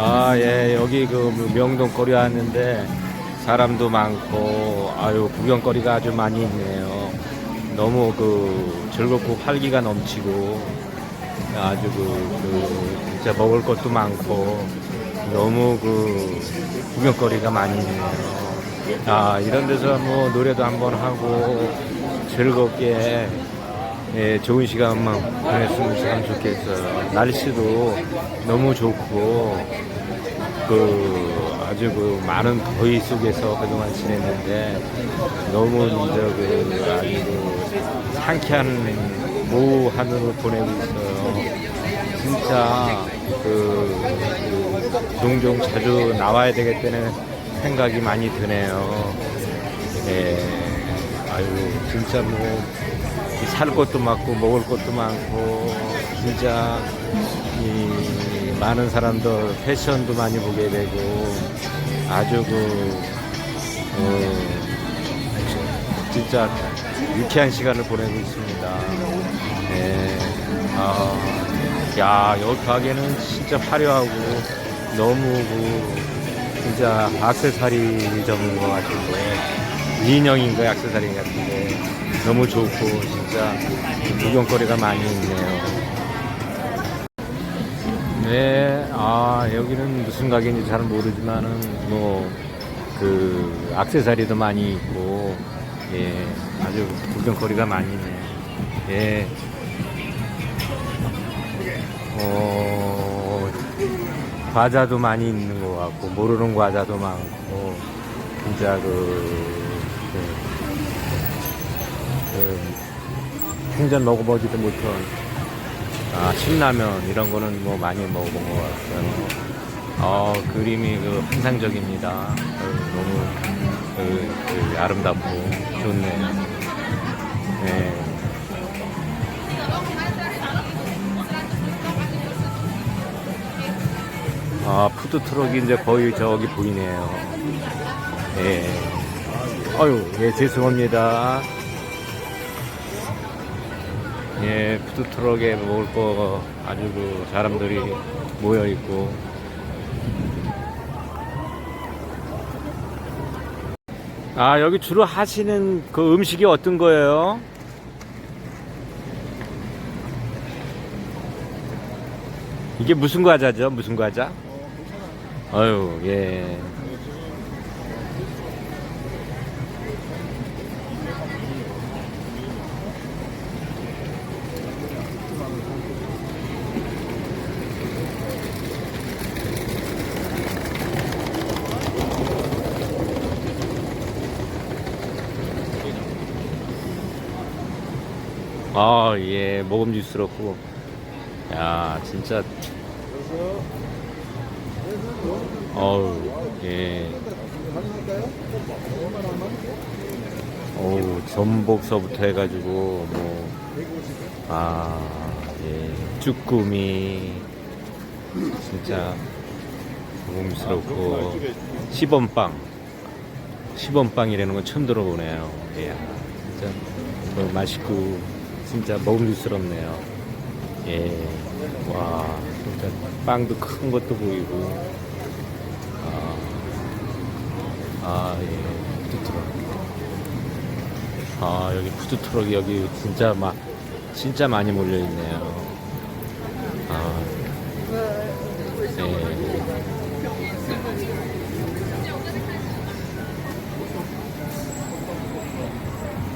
아, 예, 여기 그 명동 거리 왔는데 사람도 많고, 아유, 구경거리가 아주 많이 있네요. 너무 그 즐겁고 활기가 넘치고, 아주 그, 그, 진짜 먹을 것도 많고, 너무 그 구경거리가 많이 있네요. 아, 이런 데서 뭐 노래도 한번 하고, 즐겁게, 예, 좋은 시간만 보냈으면 참 좋겠어요. 날씨도 너무 좋고, 그, 아주 그 많은 더위 속에서 그동안 지냈는데, 너무 이제 그, 아주 그 상쾌한 모하늘을 보내고 있어요. 진짜, 그, 그 종종 자주 나와야 되겠다는 생각이 많이 드네요. 예, 아유, 진짜 뭐, 살 것도 많고 먹을 것도 많고 진짜 이 많은 사람들 패션도 많이 보게 되고 아주 그 어, 진짜 유쾌한 시간을 보내고 있습니다. 네. 아, 야 여기 가게는 진짜 화려하고 너무 그 진짜 악세사리 점인 것 같은데 인형인 거 악세사리 같은데 너무 좋고 진짜 구경거리가 많이 있네요. 네, 아 여기는 무슨 가게인지 잘 모르지만은 뭐 그 악세사리도 많이 있고 예 아주 구경거리가 많이 있네요. 예. 어, 과자도 많이 있는 것 같고 모르는 과자도 많고 진짜 그, 그 그 생전 먹어보지도 못한 아, 신라면 이런 거는 뭐 많이 먹어본 것 같아요. 어, 그림이 그 환상적입니다. 어, 너무 그, 그 아름답고 좋네요. 네. 아, 푸드 트럭이 이제 거의 저기 보이네요. 예. 아유, 예, 죄송합니다. 예, 푸드트럭에 먹을 거 아주 그 사람들이 모여 있고. 아, 여기 주로 하시는 그 음식이 어떤 거예요? 이게 무슨 과자죠? 무슨 과자? 아유, 예. 아, 예, 먹음직스럽고. 야, 진짜. 어우, 예. 어우, 전복서부터 해가지고, 뭐, 아, 예, 쭈꾸미. 진짜, 먹음직스럽고. 시범빵. 시범빵이라는 건 처음 들어보네요. 이야, 진짜, 뭐 맛있고, 진짜 먹음직스럽네요. 예, 와, 진짜 빵도 큰 것도 보이고, 아, 아, 예, 푸드트럭. 아, 여기 푸드트럭이 여기 진짜 막, 진짜 많이 몰려있네요. 아, 예.